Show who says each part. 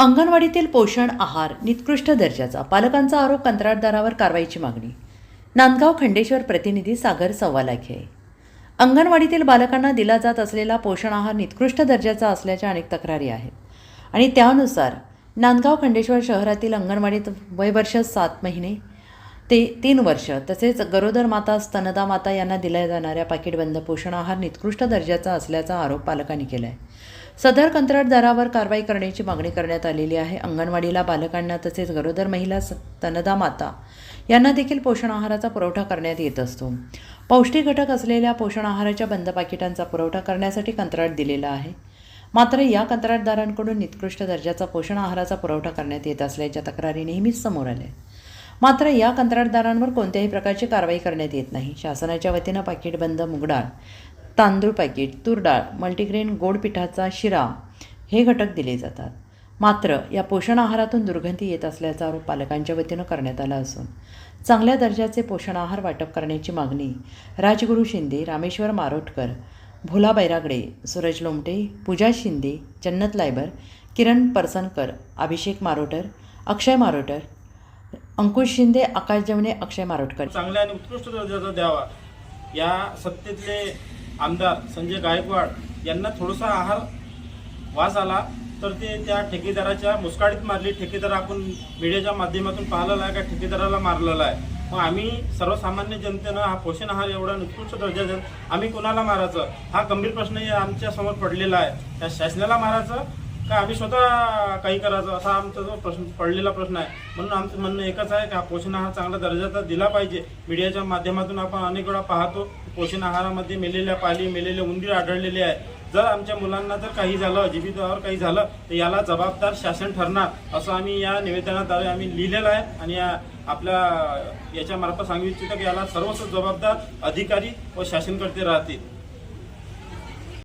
Speaker 1: अंगणवाडीतील पोषण आहार निकृष्ट दर्जाचा पालकांचा आरोप कंत्राटदारावर कारवाईची मागणी. नांदगाव खंडेश्वर प्रतिनिधी सागर सव्वालाखे. अंगणवाडीतील बालकांना दिला जात असलेला पोषण आहार निकृष्ट दर्जाचा असल्याच्या अनेक तक्रारी आहेत. आणि त्यानुसार नांदगाव खंडेश्वर शहरातील अंगणवाडीत वयवर्ष सात महिने ते तीन वर्ष. तसेच गरोदर माता स्तनदा माता यांना दिल्या जाणाऱ्या पाकिटबंद पोषण आहार निकृष्ट दर्जाचा असल्याचा आरोप पालकांनी केला आहे सदर कंत्राटदारावर कारवाई करण्याची मागणी करण्यात आलेली आहे. अंगणवाडीला बालकांना तसेच गरोदर महिला स्तनदा माता यांना देखील पोषण आहाराचा पुरवठा करण्यात येत असतो. पौष्टिक घटक असलेल्या पोषण आहाराच्या बंद पाकिटांचा पुरवठा करण्यासाठी कंत्राट दिलेला आहे. मात्र या कंत्राटदारांकडून निकृष्ट दर्जाचा पोषण आहाराचा पुरवठा करण्यात येत असल्याच्या तक्रारी नेहमीच समोर आल्या. मात्र या कंत्राटदारांवर कोणत्याही प्रकारची कारवाई करण्यात येत नाही. शासनाच्या वतीनं पाकिट बंद मुगडाळ तांदूळ पॅकेट तूर डाळ मल्टीग्रेन गोड पिठाचा शिरा हे घटक दिले जातात. मात्र या पोषण आहारातून दुर्गंधी येत असल्याचा आरोप पालकांच्या वतीनं करण्यात आला असून चांगल्या दर्जाचे पोषण आहार वाटप करण्याची मागणी राजगुरू शिंदे रामेश्वर मारोटकर भोला बैरागडे सूरज लोमटे पूजा शिंदे जन्नत लायबर किरण परसनकर अभिषेक मारोटर अक्षय मारोटर अंकुश शिंदे आकाश जवणे अक्षय मारोटकर.
Speaker 2: चांगल्या आणि उत्कृष्ट दर्जाचा द्यावा. या सत्तेतले आमदार संजय गायकवाड यांना थोडासा आहार वास आला तर ते त्या ठेकेदाराच्या मुस्काडीत मारली. ठेकेदार आपण मीडियाच्या माध्यमातून पाहिलेला आहे का? ठेकेदाराला मारलेला आहे. मग आम्ही सर्वसामान्य जनतेनं हा पोषण आहार एवढा उत्कृष्ट दर्जाचा आम्ही कोणाला मारायचं? हा गंभीर प्रश्न आमच्यासमोर पडलेला आहे. त्या शासनाला मारायचं का आम्ही स्वतः काही करायचं? असा आमचा जो प्रश्न पडलेला प्रश्न आहे. म्हणून आमचं म्हणणं एकच आहे की हा पोषण आहार चांगला दर्जाचा दिला पाहिजे. मीडियाच्या माध्यमातून आपण अनेक वेळा पाहतो पोषण आहारामध्ये मेलेल्या पाली मेलेले उंदीर आढळलेले आहे जर आमच्या मुलांना जर काही झालं जीवितावर काही झालं तर याला जबाबदार शासन ठरणार असं आम्ही या निवेदनाद्वारे आम्ही लिहिलेलं आहे. आणि या आपल्या याच्यामार्फत सांगू इच्छितो की याला सर्वच जबाबदार अधिकारी व शासनकर्ते राहतील.